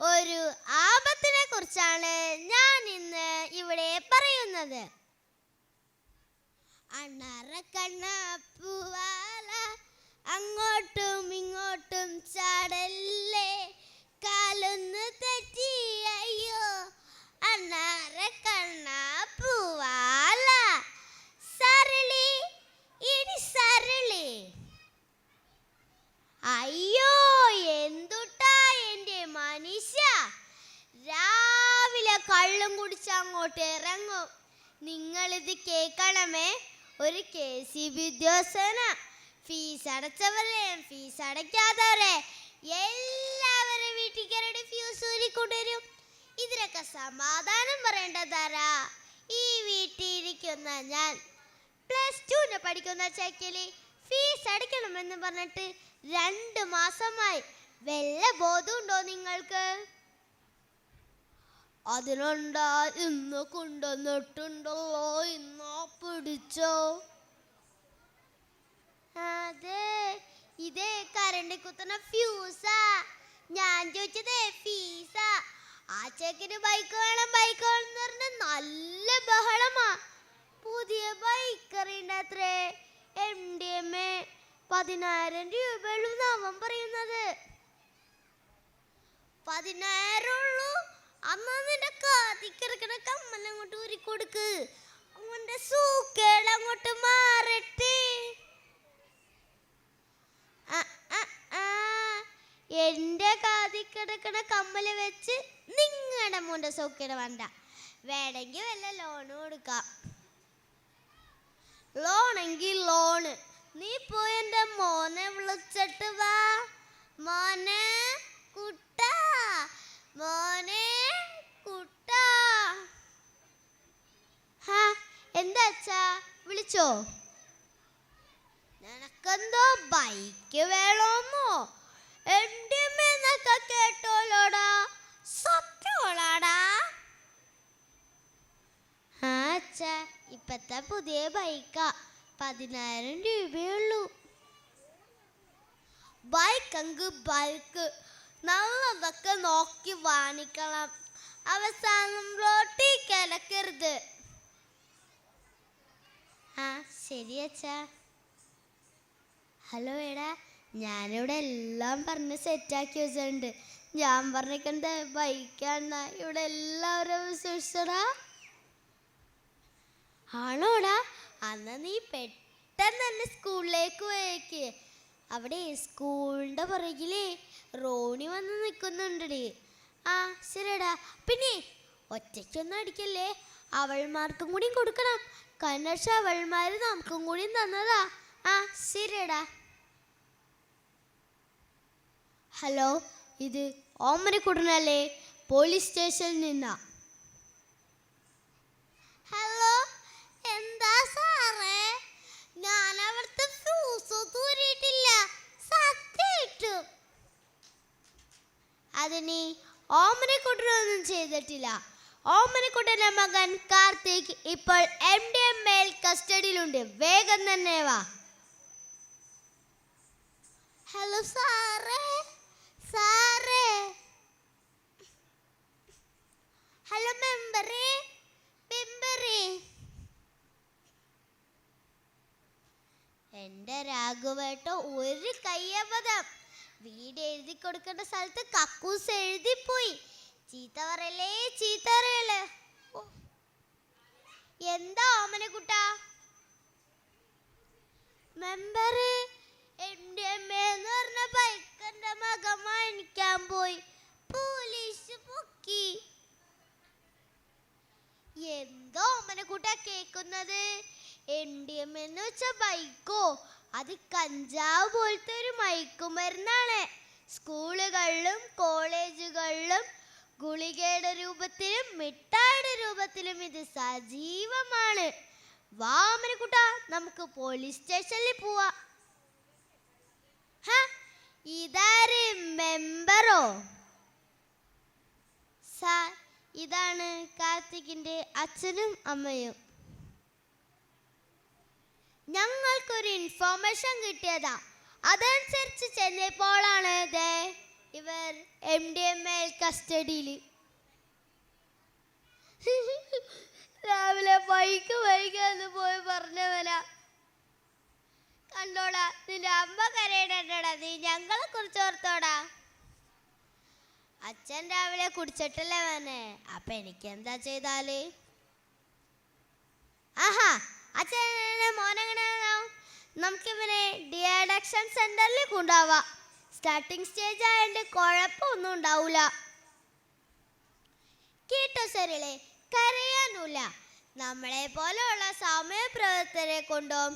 ഒരു ആപത്തിനെ കുറിച്ചാണ് ഞാൻ ഇന്ന് ഇവിടെ പറയുന്നത്. അണറക്കണ്ണപ്പൂവാല പൂവാല അങ്ങോട്ടും ഇങ്ങോട്ടും ചാടല്ലേ? കാലൊന്ന് തെറ്റി അങ്ങോട്ട് ഇറങ്ങും. നിങ്ങളിത് കേൾക്കണമേ. ഒരു കെ സി ബി ഉദ്യോഗസ്ഥന. ഫീസ് അടച്ചവരെ ഫീസ് അടയ്ക്കാത്തവരെ എല്ലാവരും വീട്ടിൽ കയറി ഫ്യൂസ് ഊരിക്കൊണ്ടുവരും. ഇതിനൊക്കെ സമാധാനം പറയേണ്ടതാരാ ഈ വീട്ടിൽ ഇരിക്കുന്ന ഞാൻ പ്ലസ് ടുവിന് പഠിക്കുന്ന ചെക്കൽ ഫീസ് അടയ്ക്കണമെന്ന് പറഞ്ഞിട്ട് രണ്ട് മാസമായി വല്ല ബോധമുണ്ടോ നിങ്ങൾക്ക്? അതിനുണ്ടാ ഇന്ന് കൊണ്ടുവന്നിട്ടുണ്ടല്ലോ ഇന്നോ പിടിച്ചോ? അതെ ഇതേ കരണ്ട് കുത്തുന്ന ഫ്യൂസാ. ഞാൻ ചോദിച്ചതേ ഫീസാ. ആ ചെക്കിന് ബൈക്ക് വേണം ബൈക്ക് വേണം എന്ന് പറഞ്ഞ നല്ല ബഹളമാ. പുതിയ ബൈക്ക് അറിയണ്ടത്രേ എം ഡി എം എ പതിനായിരം രൂപയുള്ളൂ അവൻ പറയുന്നത്. പതിനായിരം നിന്റെ കമ്മൽ അങ്ങോട്ട് ഊരി കൊടുക്ക്. അങ്ങോട്ട്. എന്റെ കാതി കിടക്കണ കമ്മൽ വെച്ച് നിങ്ങളുടെ മോന്റെ സൂക്കേട് വേണ്ട. വേണമെങ്കിൽ വല്ല ലോണ് കൊടുക്കാം. ലോണെങ്കിൽ ലോണ് നീ പോയി എന്റെ മോനെ വിളിച്ചിട്ട് വാ. മോനെ കുട്ടാ. മോനെ കുട്ടാ ഹാ എന്താ അച്ഛാ വിളിച്ചോ നിനക്കെന്തോ ബൈക്ക് എന്റെ എന്നൊക്കെ കേട്ടോലോടാ. സത്യോളാടാ ആ അച്ഛാ ഇപ്പത്തെ പുതിയ ബൈക്കാ. പതിനായിരം രൂപയുള്ളൂ. Bike അങ്ക് bike. നല്ലതൊക്കെ നോക്കി വാങ്ങിക്കണം അവസാനം റോട്ടി കിടക്കരുത് ആ ശരി അച്ഛാ. ഹലോ എടാ ഞാനിവിടെ എല്ലാം പറഞ്ഞ് സെറ്റാക്കി വെച്ചിട്ടുണ്ട്. ഞാൻ പറഞ്ഞിട്ടുണ്ട് ബൈക്കാണ. ഇവിടെ എല്ലാവരും വിശ്വസിച്ചടാ. ആണോടാ? അന്ന് നീ പെട്ടെന്ന് തന്നെ സ്കൂളിലേക്ക് പോയേക്ക്. അവിടെ സ്കൂളിന്റെ പുറകിലേ റോണി വന്ന് നിൽക്കുന്നുണ്ടടി. ആ ശരിടാ പിന്നെ ഒറ്റയ്ക്കൊന്നും അടിക്കല്ലേ? അവൾമാർക്കും കൂടി കൊടുക്കണം. കന്നഡ അവൾമാർ നമുക്കും കൂടി തന്നതാ. ആ ശരിടാ ഹലോ ഇത് ഓമനക്കുടനല്ലേ പോലീസ് സ്റ്റേഷനിൽ നിന്നാ. ഹലോ എന്താ സാറേ? ഞാൻ അവിടുത്തെ ഫ്യൂസ് തൂരിയിട്ടില്ല സത്യമായിട്ടും. അതിന് ഓമനക്കുട്ടനൊന്നും ചെയ്തിട്ടില്ല. ഓമനക്കുട്ടന്റെ മകൻ കാർത്തിക് ഇപ്പോൾ എം ഡി എം എൽ കസ്റ്റഡിയിലുണ്ട്. വേഗം തന്നെ വാ. ഹലോ സാറേ. സാറേ. ഹലോ മെമ്പറേ. മെമ്പറേ. എന്റെ രാഘവേട്ട ഒരു കയ്യബദ്ധം. വീട് എഴുതി കൊടുക്കേണ്ട സ്ഥലത്ത് കക്കൂസ് എഴുതിപ്പോയി. ചീത്ത പറയല്ലേ ചീത്ത എന്താ ഓമനക്കുട്ട മെമ്പർ എന്റെ അമ്മേന്ന് പറഞ്ഞ ബൈക്കന്റെ മകൻ വാങ്ങിക്കാൻ പോയി. പോലീസ് പൊക്കി. എന്തോ ഓമനക്കുട്ട കേക്കുന്നത്? എം ഡി എം എന്ന് വെച്ച ബൈക്കോ? അത് കഞ്ചാവ് പോലത്തെ ഒരു മയക്കുമരുന്നാണ്. സ്കൂളുകളിലും കോളേജുകളിലും ഗുളികയുടെ രൂപത്തിലും മിഠായിയുടെ രൂപത്തിലും ഇത് സജീവമാണ്. വാമനക്കുട്ട നമുക്ക് പോലീസ് സ്റ്റേഷനിൽ പോവാ. മെമ്പറോ സാർ ഇതാണ് കാർത്തികിന്റെ അച്ഛനും അമ്മയും. ഞങ്ങൾക്കൊരു ഇൻഫോർമേഷൻ കിട്ടിയതാ. അതനുസരിച്ച് ചെന്നപ്പോഴാണ് ദേ. ഇവർ എം ഡി എം എൽ കസ്റ്റഡിയിൽ രാവിലെ ബൈക്ക് എന്ന് പോയി പറഞ്ഞവനാ. കണ്ടോടാ നിന്റെ അമ്മ കരയിടണ്ടടാ നീ ഞങ്ങളെ കുറിച്ച് ഓർത്തോടാ. അച്ഛൻ രാവിലെ കുടിച്ചിട്ടല്ലേ വേനെ അപ്പൊ എനിക്ക് എന്താ ചെയ്താൽ? ആഹാ അച്ഛൻ മോനെങ്ങനെയാണോ നമുക്കിവനെ ഡിയാഡക്ഷൻ സെന്ററിൽ കൊണ്ടുപോവാം. സ്റ്റാർട്ടിങ് സ്റ്റേജ് ആയതുകൊണ്ട് കുഴപ്പമൊന്നും ഉണ്ടാവൂല. കേട്ടോ സരിളെ കരയാനൂല. നമ്മളെ പോലെയുള്ള സമയപ്രവർത്തകരെ കൊണ്ടും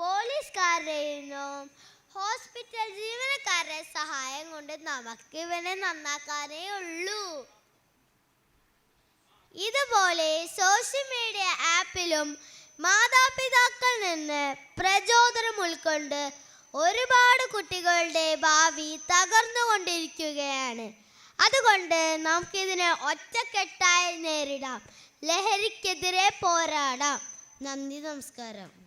പോലീസുകാരുടെയും ഹോസ്പിറ്റൽ ജീവനക്കാരുടെ സഹായം കൊണ്ട് നമുക്ക് ഇവനെ നന്നാക്കാനേ ഉള്ളൂ. ഇതുപോലെ സോഷ്യൽ മീഡിയ ആപ്പിലും മാതാപിതാക്കളിൽ നിന്ന് പ്രചോദനം ഉൾക്കൊണ്ട് ഒരുപാട് കുട്ടികളുടെ ഭാവി തകർന്നുകൊണ്ടിരിക്കുകയാണ്. അതുകൊണ്ട് നമുക്കിതിനെ ഒറ്റക്കെട്ടായി നേരിടാം. ലഹരിക്കെതിരെ പോരാടാം. നന്ദി നമസ്കാരം.